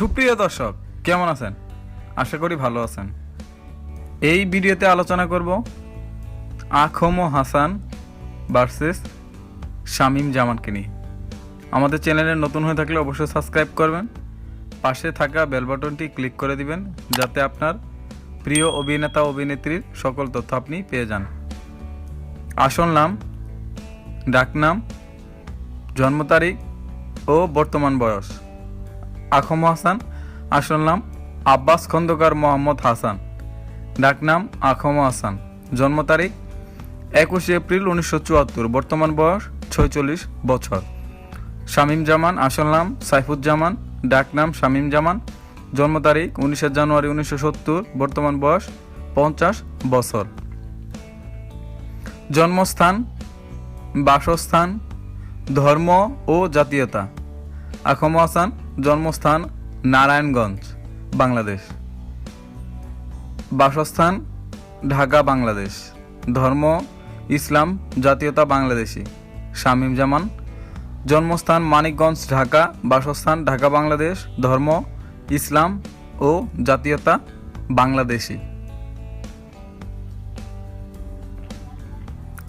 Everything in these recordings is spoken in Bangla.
সুপ্রিয় দর্শক, কেমন আছেন? আশা করি ভালো আছেন। এই ভিডিওতে আলোচনা করব আখমো হাসান ভার্সেস শামিম জামানকে নিয়ে। আমাদের চ্যানেলে নতুন হয়ে থাকলে অবশ্যই সাবস্ক্রাইব করবেন। পাশে থাকা বেল বাটনটি ক্লিক করে দিবেন, যাতে আপনার প্রিয় অভিনেতা, অভিনেত্রীর সকল তথ্য আপনি পেয়ে যান। আসল নাম, ডাকনাম, জন্ম তারিখ ও বর্তমান বয়স। আখম হাসান, আসল নাম আব্বাস খন্দকার মোহাম্মদ হাসান ডাকনাম আখম হাসান। জন্ম তারিখ একুশে এপ্রিল উনিশশো চুয়াত্তর, বর্তমান বয়স ছয়চল্লিশ বছর। শামীম জামান, আসল নাম সাইফুজ্জামান ডাকনাম শামীম জামান। জন্ম তারিখ উনিশে জানুয়ারি উনিশশো সত্তর, বর্তমান বয়স পঞ্চাশ বছর। জন্মস্থান, বাসস্থান, ধর্ম ও জাতীয়তা। আখম হাসান জন্মস্থান নারায়ণগঞ্জ, বাংলাদেশ। বাসস্থান ঢাকা, বাংলাদেশ। ধর্ম, ইসলাম, জাতীয়তা বাংলাদেশি। শামীম জামান। জন্মস্থান মানিকগঞ্জ, ঢাকা। বাসস্থান ঢাকা, বাংলাদেশ। ধর্ম, ইসলাম ও জাতীয়তা বাংলাদেশি।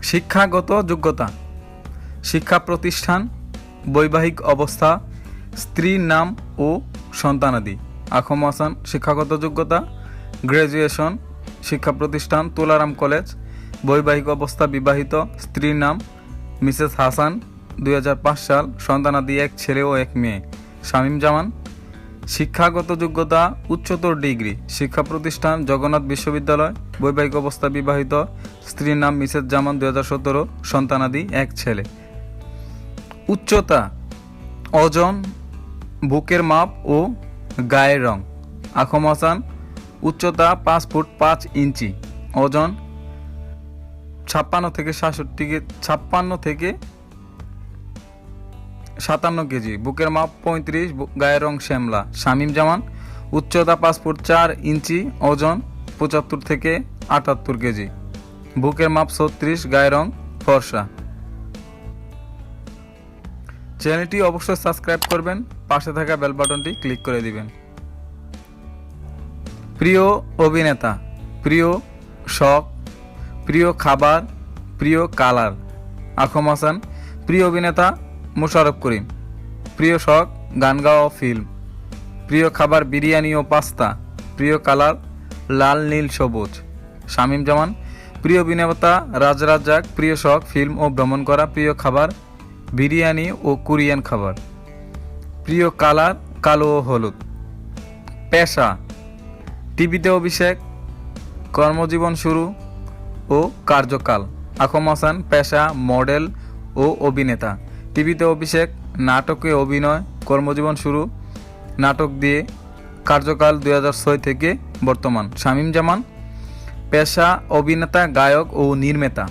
শিক্ষাগত যোগ্যতা। শিক্ষা প্রতিষ্ঠান বৈবাহিক অবস্থা স্ত্রীর নাম ও সন্তানাদি। আখম হাসান, শিক্ষাগত যোগ্যতা, গ্র্যাজুয়েশন শিক্ষা প্রতিষ্ঠান তুলারাম কলেজ, বৈবাহিক অবস্থা বিবাহিত, স্ত্রীর নাম মিসেস হাসান, দুই হাজার পাঁচ সাল, সন্তানাদি এক ছেলে ও এক মেয়ে। শামীম জামান, শিক্ষাগত যোগ্যতা, উচ্চতর ডিগ্রি শিক্ষা প্রতিষ্ঠান জগন্নাথ বিশ্ববিদ্যালয়, বৈবাহিক অবস্থা বিবাহিত, স্ত্রীর নাম মিসেস জামান, দুই হাজার সতেরো, সন্তানাদি এক ছেলে। উচ্চতা ওজন বুকের মাপ ও গায়ের রং। আখম হাসান উচ্চতা পাঁচ ফুট পাঁচ ইঞ্চি। ওজন ছাপ্পান্ন থেকে সাতষট্টি ছাপ্পান্ন থেকে সাতান্ন কেজি। বুকের মাপ পঁয়ত্রিশ গায়ের রং শ্যামলা। শামীম জামান, উচ্চতা পাঁচ ফুট চার ইঞ্চি, ওজন পঁচাত্তর থেকে আটাত্তর কেজি। বুকের মাপ ছত্রিশ, গায়ের রং ফর্সা। চ্যানেলটি অবশ্যই সাবস্ক্রাইব করবেন। পাশে থাকা বেল বাটনটি ক্লিক করে দিবেন। প্রিয় অভিনেতা, প্রিয় শখ, প্রিয় খাবার, প্রিয় কালার আখম হাসান, প্রিয় অভিনেতা মোশারফ করিম, প্রিয় শখ, গান গাওয়া ফিল্ম প্রিয় খাবার বিরিয়ানি ও পাস্তা, প্রিয় কালার লাল, নীল, সবুজ, শামীম জামান, প্রিয় অভিনেতা রাজ রাজ্জাক, প্রিয় শখ ফিল্ম ও ভ্রমণ করা, প্রিয় খাবার বিরিয়ানি ও কোরিয়ান খাবার। প্রিয় কালার কালো ও হলুদ। পেশা, টিভিতে অভিষেক, কর্মজীবন শুরু ও কার্যকাল। আখম হাসান পেশা, মডেল ও অভিনেতা। টিভিতে অভিষেক, নাটকে অভিনয়, কর্মজীবন শুরু, নাটক দিয়ে, কার্যকাল দু ছয় থেকে বর্তমান। শামীম জামান, পেশা, অভিনেতা, গায়ক ও নির্মাতা।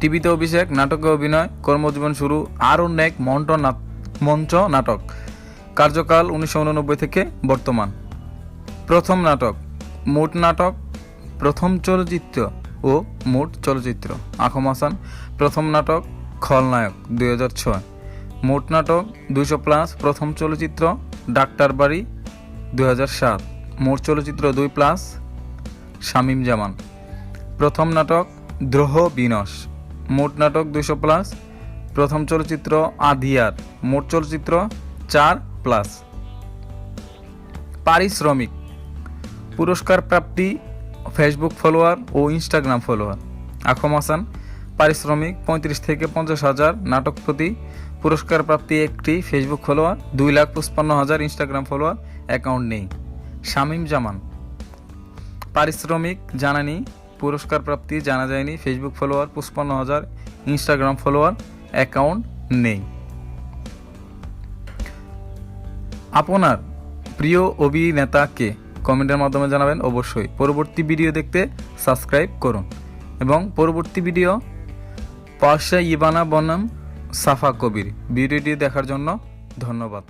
টিভিতে অভিষেক, নাটকে অভিনয়, কর্মজীবন শুরু, আরও নেক মন্ট না- মঞ্চ নাটক। কার্যকাল উনিশশো উননব্বই থেকে বর্তমান। প্রথম নাটক, মোট নাটক, প্রথম চলচ্চিত্র ও মোট চলচ্চিত্র। আখম হাসান, প্রথম নাটক, খলনায়ক, দুই হাজার ছয়। মোট নাটক, দুইশো প্লাস প্রথম চলচ্চিত্র, ডাক্তার বাড়ি, দুই হাজার সাত। মোট চলচ্চিত্র, দুই প্লাস শামীম জামান। প্রথম নাটক, দ্রোহ বিনশ। মোট নাটক, দুইশো প্লাস প্রথম চলচ্চিত্র আধিয়ার, মোট চলচ্চিত্র চার প্লাস। পারিশ্রমিক, পুরস্কার প্রাপ্তি, ফেসবুক ফলোয়ার ও ইনস্টাগ্রাম ফলোয়ার। আখম হাসান, পারিশ্রমিক পঁয়ত্রিশ থেকে পঞ্চাশ হাজার, নাটক প্রতি পুরস্কার প্রাপ্তি একটি ফেসবুক ফলোয়ার, দুই লাখ পঁচপান্ন হাজার ইনস্টাগ্রাম ফলোয়ার, অ্যাকাউন্ট নেই। শামীম জামান, পারিশ্রমিক জানানি, পুরস্কার প্রাপ্তি জানা যায়নি, ফেসবুক ফলোয়ার পঁচপান্ন হাজার, ইনস্টাগ্রাম ফলোয়ার অ্যাকাউন্ট নেই। আপনার প্রিয় অভিনেতাকে কমেন্টের মাধ্যমে জানাবেন অবশ্যই। পরবর্তী ভিডিও দেখতে সাবস্ক্রাইব করুন। এবং পরবর্তী ভিডিও, পাশা ইবানা বনাম সাফা কবির। ভিডিওটি দেখার জন্য ধন্যবাদ।